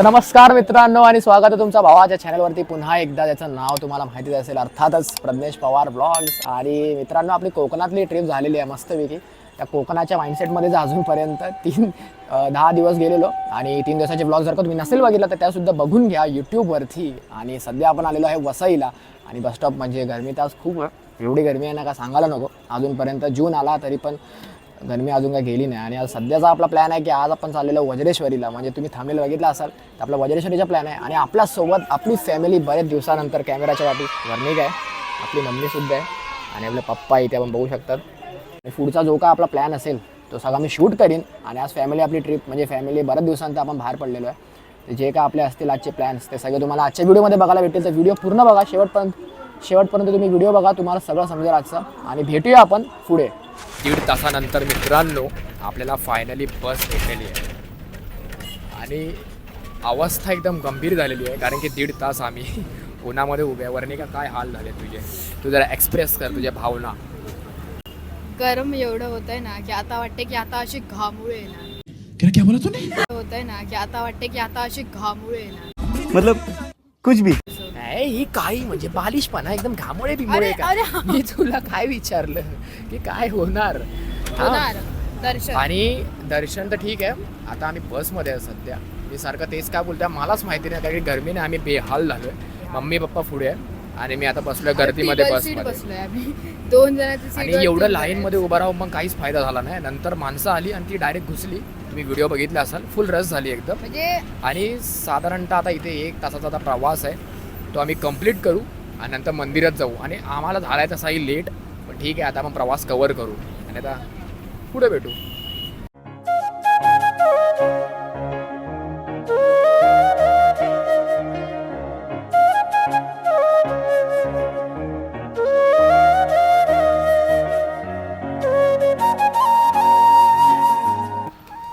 तर नमस्कार मित्रांनो आणि स्वागत आहे तुमचा भावाच्या चॅनलवरती पुन्हा एकदा त्याचं नाव तुम्हाला माहितीच असेल अर्थातच प्रज्ञेश पवार ब्लॉग्स आणि मित्रांनो आपली कोकणातली ट्रिप झालेली आहे मस्तपैकी. त्या कोकणाच्या माइंडसेटमध्ये अजूनपर्यंत तीन दहा दिवस गेलेलो. आणि तीन दिवसाचे ब्लॉग जर का तुम्ही नसेल बघितलं तर त्यासुद्धा बघून घ्या यूट्यूबवरती आणि सध्या आपण आलेलो आहे वसईला. आणि बसस्टॉप म्हणजे गरमी तास खूप एवढी गरमी आहे ना का सांगायला नको. अजूनपर्यंत जून आला तरी पण गरमी अजून काय गेली नाही आणि आज सध्याचा आपला प्लॅन आहे की आज आपण चाललेलो वज्रेश्वरीला म्हणजे तुम्ही थांबलेलं बघितलं असाल तर आपला वज्रेश्वरीचा प्लॅन आहे. आणि आपल्यासोबत आपली फॅमिली बऱ्याच दिवसानंतर कॅमेराच्या वाटी वर्णिक आहे. आपली मम्मीसुद्धा आहे. आणि आपले पप्पा इथे आपण बघू शकतात. आणि पुढचा जो काय आपला प्लॅन असेल तो सगळा मी शूट करीन. आणि आज फॅमिली आपली ट्रिप म्हणजे फॅमिली बऱ्याच दिवसानंतर आपण बाहेर पडलेलो आहे. तर जे काय आपले असतील आजचे प्लॅन्स ते सगळे तुम्हाला आजच्या व्हिडिओमध्ये बघायला भेटेल. तर व्हिडिओ पूर्ण बघा. शेवटपर्यंत शेवटपर्यंत तुम्ही व्हिडिओ बघा. तुम्हाला सगळं समजेल आजचं. आणि भेटूया आपण पुढे. दीड तासानंतर मित्रांनो आपल्याला फायनली बस भेटलेली आहे. आणि अवस्था एकदम गंभीर झालेली आहे कारण की दीड तास आम्ही उन्हामध्ये उभे आहे. वर्णिका काय हाल झाले तुझे? तू जरा एक्सप्रेस कर तुझ्या भावना. गरम एवढं होत आहे ना की आता वाटते की आता अशी घामुळे येणार. क्या क्या बोला तूने होत आहे ना की आता वाटते की आता अशी घामुळे येणार. मतलब कुछ भी. ही काही म्हणजे बालिशपणा एकदम घामोळे बिमोळे अरे, का? अरे. मी तुला काय विचारलं? की काय होणार? हा. होणार. दर्शन. आणि दर्शन तर ठीक आहे. आता आम्ही बसमध्ये आहे सध्या. मी सारखं तेच काय बोलतोय? मलाच माहिती नाही कारण की गरमीने आम्ही बेहाल झालोय. मम्मी पप्पा पुढे आहे. आणि मी आता बसलोय गर्दीमध्ये Single seat बसमध्ये. बसलोय आम्ही. दोन जणांची आणि एवढं लाईन मध्ये उभं राहून मग काहीच फायदा झाला नाही. नंतर माणसं आली आणि ती डायरेक्ट घुसली. तुम्ही व्हिडिओ बघितला असाल. फुल रस झाली एकदम. म्हणजे आणि साधारणतः आता इथे एक तासाचा आता प्रवास आहे. तो आम्ही कंप्लीट करू आणि नंतर मंदिरात जाऊ. आणि आम्हाला झाला आहे तसाही लेट पण ठीक आहे आता आपण प्रवास कवर करू. आणि आता पुढे भेटू.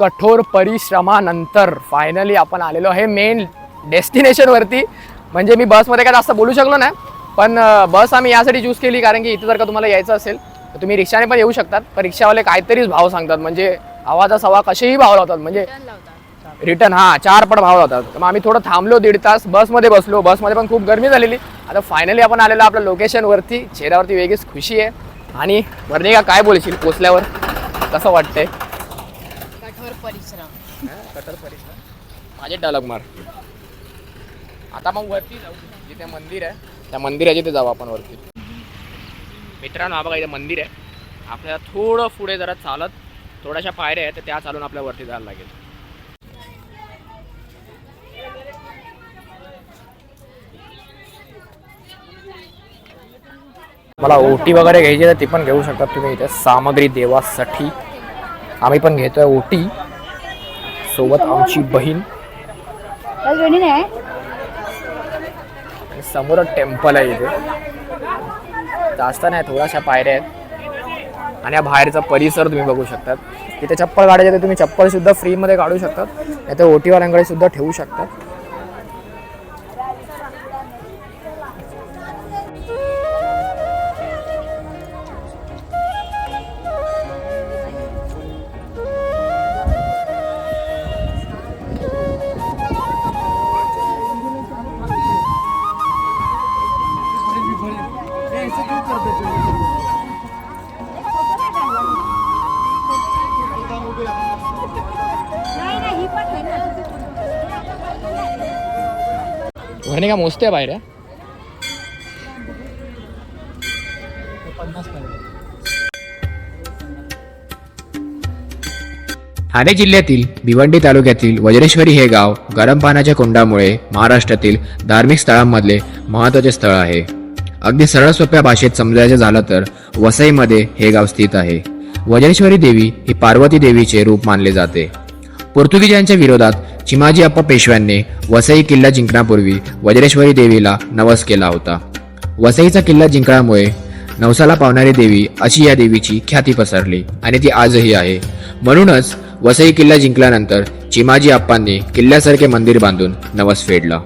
कठोर परिश्रमानंतर फायनली आपण आलेलो आहे मेन डेस्टिनेशनवरती म्हणजे मी बसमध्ये काय जास्त बोलू शकलो नाही पण बस आम्ही यासाठी चूज केली कारण की इथे जर का तुम्हाला यायचं असेल तर तुम्ही रिक्षाने पण येऊ शकतात. पण रिक्षावाले काहीतरीच भाव सांगतात. म्हणजे आवाजा सवा कसेही भाव लावतात. म्हणजे रिटर्न हा चार पट भाव लावतात. तर मग आम्ही थोडं थांबलो दीड तास बसमध्ये बसलो. बसमध्ये पण खूप गरमी झालेली. आता फायनली आपण आलेलो आपल्या लोकेशनवरती चेहऱ्यावरती वेगळीच खुशी आहे. आणि वर्णिका काय बोलशील पोचल्यावर? कसं वाटतंय? कठोर परिश्रम. कटर परिसर माझे डायलॉग मार. आता मग वरती जाऊ जिथे मंदिर आहे त्या मंदिराच्या तिथे जाऊ आपण वरती. मित्रांनो हा बघा इथे मंदिर आहे. आपल्याला थोडं पुढे जरा चालत थोड्याशा पायऱ्या आहेत तर त्या चालून आपल्या वरती जायला लागेल. मला ओटी वगैरे घ्यायची तर ती पण घेऊ शकतात तुम्ही इथे. सामग्री देवासाठी. आम्ही पण घेतोय ओटी. सोबत आमची बहीण. समोर टेम्पल आहे इथे. जास्त नाही थोड्याशा पायऱ्या आहेत. आणि या बाहेरचा परिसर तुम्ही बघू शकतात. तिथे चप्पल काढायचे तर तुम्ही चप्पलसुद्धा फ्रीमध्ये काढू शकतात. नाही तर ओटीवाल्यांकडे सुद्धा ठेवू शकतात. घरने का मोजते बाहेर ठाणे जिल्ह्यातील भिवंडी तालुक्यातील वज्रेश्वरी हे गाव गरम पाण्याच्या कुंडामुळे महाराष्ट्रातील धार्मिक स्थळांमधले महत्त्वाचे स्थळ आहे. अगदी सरळ सोप्या भाषेत समजायचं झालं तर वसईमध्ये हे गाव स्थित आहे. वज्रेश्वरी देवी ही पार्वती देवीचे रूप मानले जाते. पोर्तुगीजांच्या विरोधात चिमाजी अप्पा पेशव्यांनी वसई किल्ला जिंकण्यापूर्वी वज्रेश्वरी देवीला नवस केला होता. वसईचा किल्ला जिंकण्यामुळे नवसाला पावणारी देवी अशी या देवीची ख्याती पसरली आणि ती आजही आहे. म्हणूनच वसई किल्ला जिंकल्यानंतर चिमाजी अप्पांनी किल्ल्यासारखे मंदिर बांधून नवस फेडला.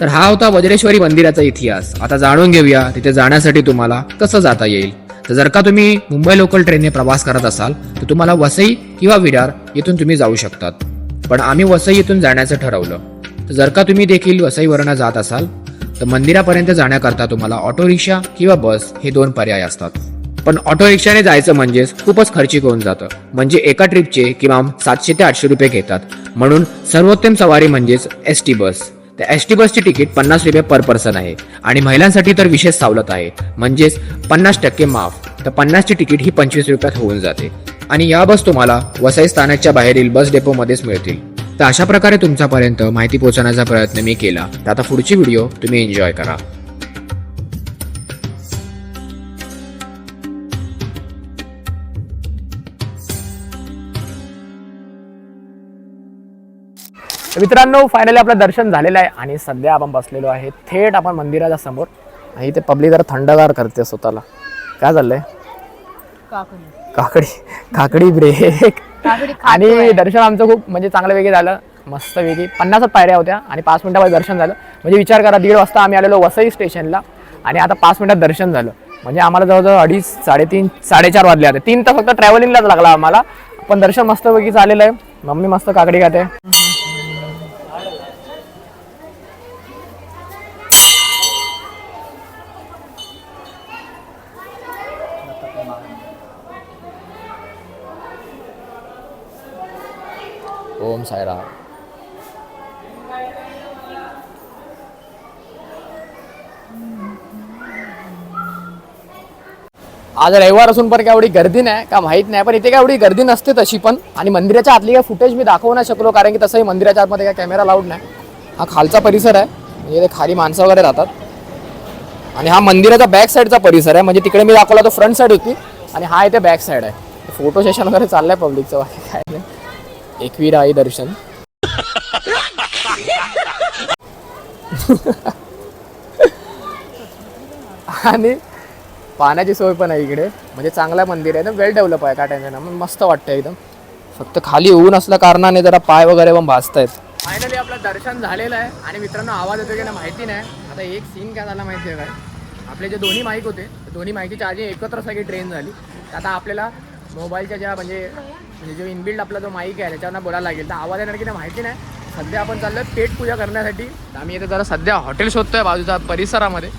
तर हा होता वज्रेश्वरी मंदिराचा इतिहास. आता जाणून घेऊया तिथे जाण्यासाठी तुम्हाला कसं जाता येईल. तर जर का तुम्ही मुंबई लोकल ट्रेनने प्रवास करत असाल तर तुम्हाला वसई किंवा विरार येथून तुम्ही जाऊ शकतात. पण आम्ही वसई येथून जाण्याचं ठरवलं. जर का तुम्ही देखील वसईवरनं जात असाल तर मंदिरापर्यंत जाण्याकरता तुम्हाला ऑटो रिक्षा किंवा बस हे दोन पर्याय असतात. पण ऑटो रिक्षाने जायचं म्हणजेच खूपच खर्चिक होऊन जातं. म्हणजे एका ट्रिपचे किमान सातशे ते आठशे रुपये घेतात. म्हणून सर्वोत्तम सवारी म्हणजेच एस टी बस. त्या एस टी बसची तिकीट पन्नास रुपये पर पर्सन आहे. आणि महिलांसाठी तर विशेष सवलत आहे. म्हणजेच पन्नास टक्के माफ. तर पन्नासची तिकीट ही पंचवीस रुपयात होऊन जाते. आणि या बस तुम्हाला वसई स्थानकच्या बाहेरील बस डेपोमध्येच मिळतील. तर अशा प्रकारे तुमच्यापर्यंत माहिती पोहोचवण्याचा प्रयत्न मी केला. तर आता पुढची व्हिडिओ तुम्ही एन्जॉय करा. मित्रांनो फायनली आपलं दर्शन झालेलं आहे आणि सध्या आपण बसलेलो आहे थेट आपण मंदिराच्या समोर. आणि इथे पब्लिक जरा थंडगार करते स्वतःला. काय चाललंय? काकडी. काकडी ब्रेक आणि दर्शन आमचं खूप म्हणजे चांगलं वेगळी झालं. मस्त वेगळी. पन्नासच पायऱ्या होत्या आणि पाच मिनिटामध्ये दर्शन झालं. म्हणजे विचार करा दीड वाजता आम्ही आलेलो वसई स्टेशनला आणि आता पाच मिनिटात दर्शन झालं. म्हणजे आम्हाला जवळजवळ अडीच साडेतीन साडेचार वाजले होते तीन तर फक्त ट्रॅव्हलिंगलाच लागला आम्हाला. पण दर्शन मस्त वेगळी झालेलं आहे. मम्मी मस्त काकडी खाते ओम साईराम आज रविवार असून पण काय एवढी गर्दी नाही का माहीत नाही. पण इथे काय एवढी गर्दी नसते तशी पण. आणि मंदिराच्या आतली काय फुटेज मी दाखवू नाही शकलो कारण की तसंही मंदिराच्या आतमध्ये काय कॅमेरा लावड नाही. हा खालचा परिसर आहे. म्हणजे ते खाली माणसं वगैरे राहतात. आणि हा मंदिराचा बॅक साईडचा परिसर आहे. म्हणजे तिकडे मी दाखवला तो फ्रंट साईड होती. आणि हा इथे बॅक साईड आहे. फोटो सेशन वगैरे चाललंय पब्लिकचं बाकी काय नाही. एकवीर आई दर्शन. आणि पाण्याची सोय पण आहे इकडे. म्हणजे चांगलं मंदिर आहे ना वेल डेव्हलप आहे काय टेन्शन मग मस्त वाटतं एकदम. फक्त खाली ऊन असल्या कारणाने जरा पाय वगैरे पण भाजत आहेत फायनली आपलं दर्शन झालेलं आहे. आणि मित्रांनो आवाज येतो की नाही माहिती नाही. आता एक सीन काय झाला माहिती आहे काय? आपले जे दोन्ही माईक होते दोन्ही माईकची चार्जिंग एकत्र सगळी ट्रेन झाली. आता आपल्याला मोबाईलच्या ज्या म्हणजे म्हणजे जो इनबिल्ड आपला जो माईक आहे त्याच्यावर बोलायला लागेल. तर आवाज येणार की नाही माहिती नाही. सध्या आपण चाललोय पेट पूजा करण्यासाठी. आम्ही इथे जरा सध्या हॉटेल शोधतोय बाजूच्या परिसरामध्ये.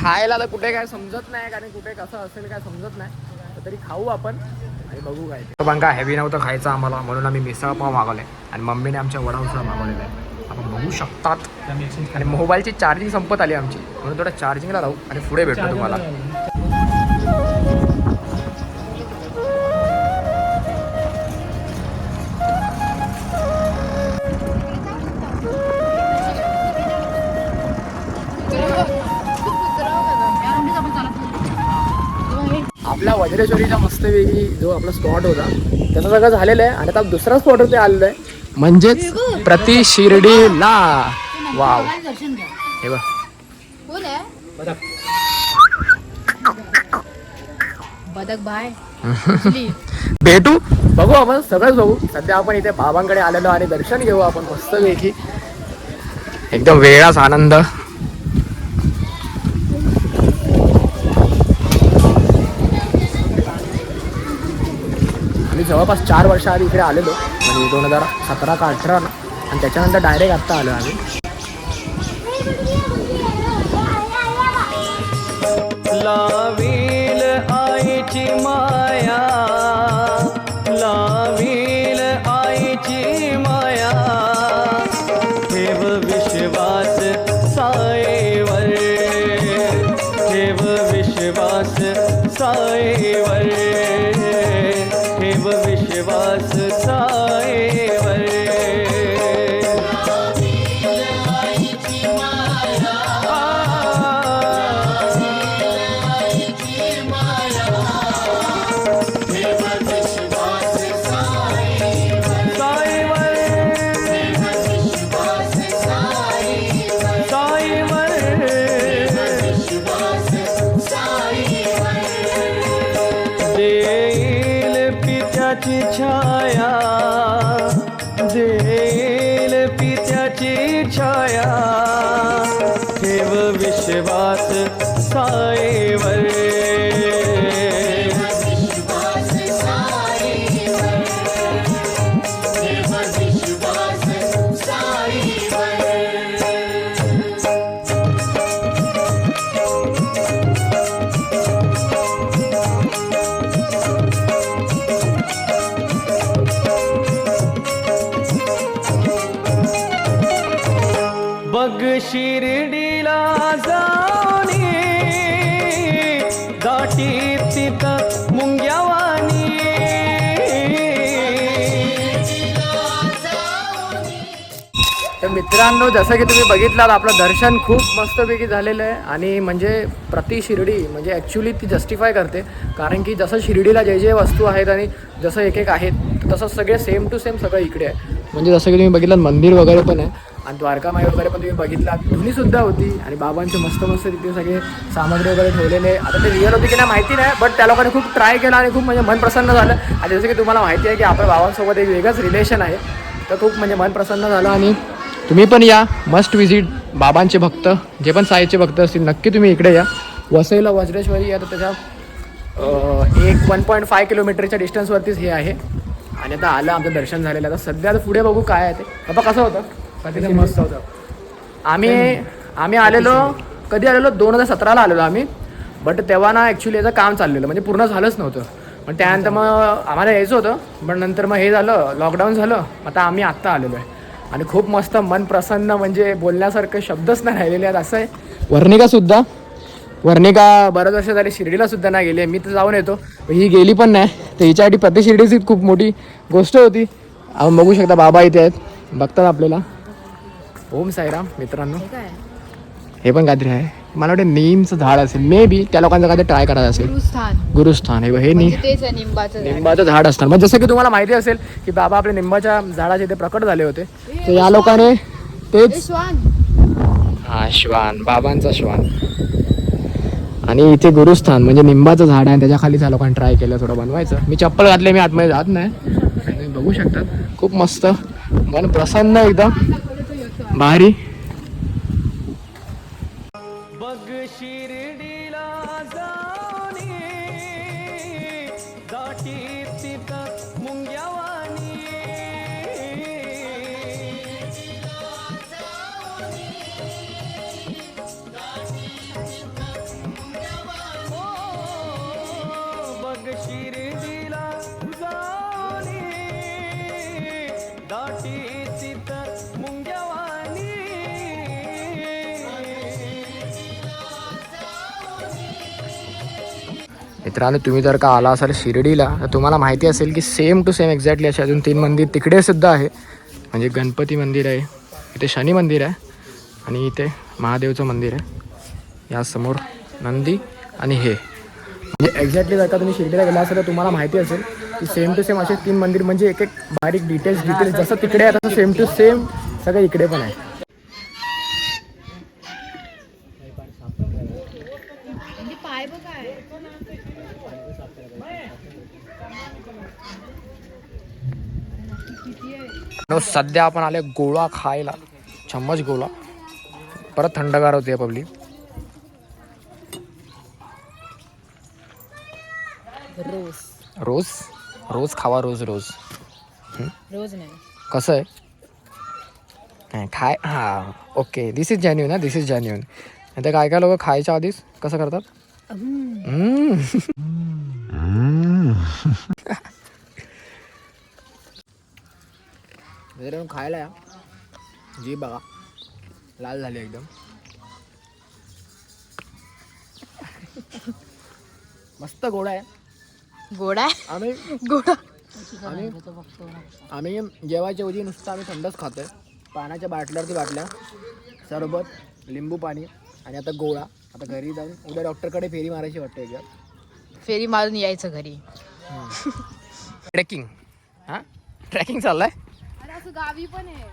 खायला तर कुठे काय समजत नाही कारण कुठे कसं असेल काय समजत नाही. तर तरी खाऊ आपण आणि बघू काय ते. पण काय हेवी नव्हतं खायचं आम्हाला म्हणून आम्ही मिसळ पाव मागवले. आणि मम्मीने आमच्या वडाउसळ मागवलेला आहे आपण बघू शकतात. आणि मोबाईलची चार्जिंग संपत आली आमची. म्हणून थोडं चार्जिंगला राहू आणि पुढे भेटतो तुम्हाला. आपल्या वज्रेश्वरीचा मस्तपैकी जो आपला स्पॉट होता त्याचं सगळं झालेलं आहे. आणि आता दुसरा स्पॉट ते आलेलं आहे. म्हणजेच प्रति शिर्डीला. वाव हे बघ. बदक बाय. भेटू. बघू आपण सगळंच बघू. सध्या आपण इथे बाबांकडे आलेलो आणि दर्शन घेऊ आपण मस्तपैकी. एकदम वेगळाच आनंद. जवळपास चार वर्ष आधी इकडे आलेलो. म्हणजे दोन हजार सतरा का अठरा आणि त्याच्यानंतर डायरेक्ट आत्ता आलो आम्ही. लावील आईची मा मित्रांनो जसं की तुम्ही बघितलात आपलं दर्शन खूप मस्तपैकी झालेलं आहे. आणि म्हणजे प्रति शिर्डी म्हणजे ॲक्च्युली ती जस्टिफाय करते. कारण की जसं शिर्डीला जे जे वस्तू आहेत आणि जसं एक एक आहेत तसं सगळे सेम टू सेम सगळं इकडे आहे. म्हणजे जसं की तुम्ही बघितलं मंदिर वगैरे पण आहे. आणि द्वारकामाई वगैरे पण तुम्ही बघितलात. धुनीसुद्धा होती आणि बाबांचे मस्त मस्त तिथे सगळे सामग्री वगैरे ठेवलेले आता ते रिअल होती की नाही माहिती नाही बट त्या लोकांनी खूप ट्राय केला आणि खूप म्हणजे मन प्रसन्न झालं. आणि जसं की तुम्हाला माहिती आहे की आपल्या बाबांसोबत एक वेगळंच रिलेशन आहे. तर खूप म्हणजे मन प्रसन्न झालं आणि तुम्ही पण या. मस्ट विजिट बाबांचे भक्त. जे पण साईचे भक्त असतील नक्की तुम्ही इकडे या. वसईला वज्रेश्वरी या तर त्याच्या एक वन पॉईंट फाय किलोमीटरच्या डिस्टन्सवरतीच हे आहे. आणि आता आलं आमचं दर्शन झालेलं. आता सध्या आता पुढे बघू काय आहे ते. बाबा कसं होतं? कधी मस्त होतं. आम्ही आम्ही आलेलो कधी आलेलो? दोन हजार सतराला आलेलो आम्ही. बट तेव्हा ना ॲक्च्युली याचं काम चाललेलं. म्हणजे पूर्ण झालंच नव्हतं. पण त्यानंतर मग आम्हाला यायचं होतं. पण नंतर मग हे झालं लॉकडाऊन झालं. आता आम्ही आत्ता आलेलो आहे. आणि खूप मस्त मन प्रसन्न म्हणजे बोलण्यासारखे शब्दच नाही राहिलेले आहेत असं आहे. वर्णिकासुद्धा वर्णिका बऱ्याच वर्ष झाली शिर्डीला सुद्धा नाही गेली मी तर जाऊन येतो. ही गेली पण नाही. तर हिच्यासाठी प्रति शिर्डीची खूप मोठी गोष्ट होती. आपण बघू शकता बाबा इथे आहेत. बघतात आपल्याला. ओम साईराम मित्रांनो. हे पण काहीतरी आहे. मला वाटतं नीमचं झाड असेल. मे बी त्या लोकांचं काहीतरी ट्राय करायचं असेल. गुरुस्थान. गुरुस्थान. हे हे नी म्हणजे तेच आहे निंबाचं झाड. निंबाचं झाड असतं मग जसं की तुम्हाला माहिती असेल की बाबा आपले निंबाच्या झाडाचे इथे प्रकट झाले होते. तर या लोकांनी ए, तेच श्वान हा श्वान. बाबांचा श्वान. आणि इथे गुरुस्थान म्हणजे निंबाचं झाड आहे त्याच्याखाली त्या लोकांनी ट्राय केलं थोडं बनवायचं. मी चप्पल घातले मी आतमध्ये जात नाही. तुम्ही बघू शकतात खूप मस्त. मन प्रसन्न एकदम. भारी. बग शिर्डीला जाऊनी दाटी मित्रांनो तुम्ही जर का आला असाल शिर्डीला तर तुम्हाला माहिती असेल की सेम टू सेम एक्झॅक्टली असे अजून तीन मंदिर तिकडे सुद्धा आहे. म्हणजे गणपती मंदिर आहे इथे शनी मंदिर आहे आणि इथे महादेवचं मंदिर आहे. यासमोर नंदी आणि हे. म्हणजे एक्झॅक्टली जर का तुम्ही शिर्डीला गेला असेल तर तुम्हाला माहिती असेल की सेम टू सेम असे तीन मंदिर म्हणजे एक एक बारीक डिटेल्स डिटेल्स जसं तिकडे आहे तसं सेम टू सेम सगळं इकडे पण आहे म्हणजे पाय बघ काय नो सध्या आपण आले गोळा खायला. चम्मच गोळा परत थंडगार होते पब्लिक. रोज. रोज? रोज खावा रोज रोज. रोज नाही. कसं आहे? नाही, खाय हां ओके. दिस इज जॅन्युन ना दिस इज जॅन्युन आता काय काय लोक खायच्या आधीच? कसं करतात? मित्रांनो खायला या. जी बघा. लाल झाली एकदम. मस्त गोड आहे. गोडा आम्ही गोडा. आम्ही आम्ही जेवायच्या ऐवजी नुसतं आम्ही थंडच खातोय. पाण्याच्या बाटल्यावरती बाटल्या. सरबत लिंबू पाणी आणि आता गोळा. आता घरी जाऊन उद्या डॉक्टरकडे फेरी मारायची वाटते एकदा. फेरी मारून यायचं घरी. ट्रेकिंग. हां? ट्रेकिंग चाललाय? असं गावी पण आहे.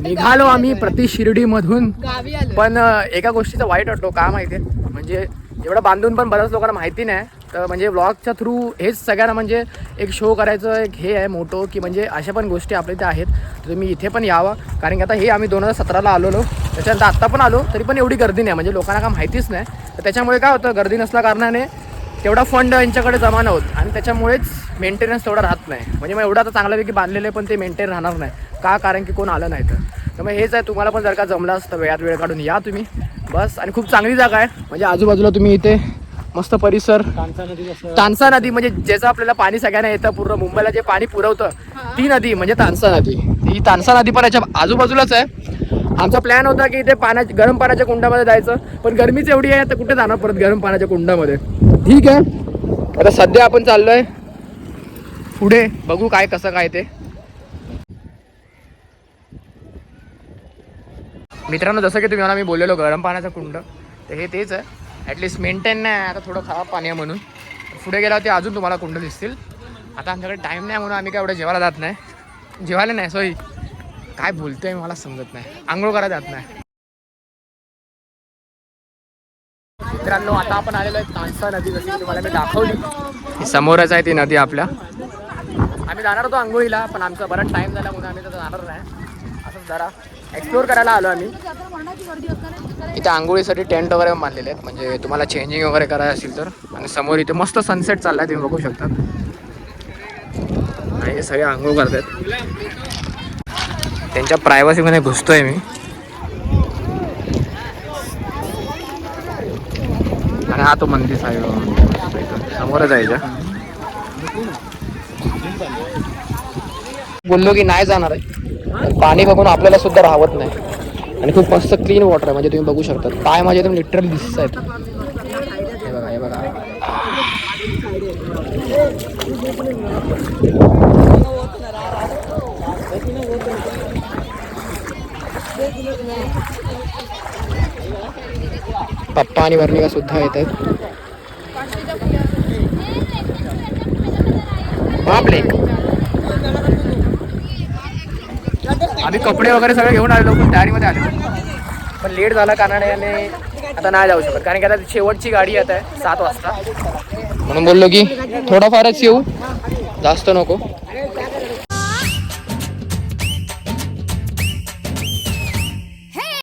निघालो आम्ही प्रति शिर्डीमधून. गावी आलो पण एका गोष्टीचा वाईट वाटतो का माहिती आहे म्हणजे एवढं बांधून पण बऱ्याच लोकांना माहिती नाही. तर म्हणजे ब्लॉगच्या थ्रू हेच सगळ्यांना म्हणजे एक शो करायचं एक हे आहे मोठं की म्हणजे अशा पण गोष्टी आपल्या इथे आहेत. तर तुम्ही इथे पण यावं. कारण की आता हे आम्ही दोन हजार सतराला आलेलो. त्याच्यानंतर आत्ता पण आलो तरी पण एवढी गर्दी नाही. म्हणजे लोकांना काय माहितीच नाही. तर त्याच्यामुळे काय होतं गर्दी नसल्या कारणाने तेवढा फंड यांच्याकडे जमा न होत आणि त्याच्यामुळेच मेंटेनन्स तेवढा राहत नाही. म्हणजे मग एवढं आता चांगल्यापैकी बांधलेलं पण ते मेंटेन राहणार नाही. का? कारण की कोण आलं नाही तर. तर मग हेच आहे तुम्हाला पण जर का जमलं असतं वेळात वेळ काढून या तुम्ही. बस. आणि खूप चांगली जागा आहे. म्हणजे आजूबाजूला तुम्ही इथे मस्त परिसर. तानसा नदी म्हणजे ज्याचं आपल्याला पाणी सगळ्यांना येतं पूर्ण मुंबईला जे पाणी पुरवतं ती नदी म्हणजे तानसा नदी. ही तानसा नदी पण याच्या आजूबाजूलाच आहे. आमचा प्लॅन होता की इथे पाण्याच्या गरम पाण्याच्या कुंडामध्ये जायचं. पण गरमीच एवढी आहे तर कुठे जाणार परत गरम पाण्याच्या कुंडामध्ये? ठीक आहे. आता सध्या आपण चाललोय पुढे. बघू काय कसं काय ते. मित्रांनो जसं की तुम्ही मला मी बोललेलो गरम पाण्याचं कुंड. तर हे तेच आहे. ॲटलिस्ट मेंटेन नाही आता थोडं खराब पाणी आहे म्हणून. पुढे गेल्यावरती अजून तुम्हाला कुंड दिसतील. आता आमच्याकडे टाईम नाही म्हणून आम्ही काय एवढं जेवायला जात नाही. जेवायला नाही सॉरी काय बोलतोय मला समजत नाही. आंघोळ करा जात नाही. मित्रांनो आता आपण आलेलो आहे तानसा नदी जशी तुम्हाला मी दाखवली. समोरच आहे ती नदी आपल्या. आम्ही जाणार होतो आंघोळीला पण आमचा बराच टाईम झाला म्हणून आम्ही तर जाणार नाही. असंच जरा एक्सप्लोर करायला आलो आम्ही. इथे आंघोळीसाठी टेंट वगैरे मारलेले आहेत. म्हणजे तुम्हाला चेंजिंग वगैरे करायचं असेल तर. आणि समोर इथे मस्त सनसेट चाललाय तुम्ही बघू शकता. आणि हे सगळे आंघोळ करतात त्यांच्या प्रायव्हसीमध्ये घुसतोय मी. आणि हा तो मंदिर साहेब समोरच आहे का बोललो की नाही जाणार आहे. पाणी बघून आपल्याला सुद्धा राहत नाही. आणि खूप मस्त क्लीन वॉटर आहे. म्हणजे तुम्ही बघू शकता पाय माझे एकदम लिटरली दिसत आहेत. हे बघा हे बघा. पप्पा आणि वर्णिका सुद्धा येत आहेत. बापले आम्ही कपडे वगैरे सगळे घेऊन आलेलो पण तयारीमध्ये आलो पण लेट झाला कारणाने आता नाही जाऊ शकत. कारण की आता शेवटची गाडी येत आहे सात वाजता. म्हणून बोललो की थोडाफारच येऊ. जास्त नको.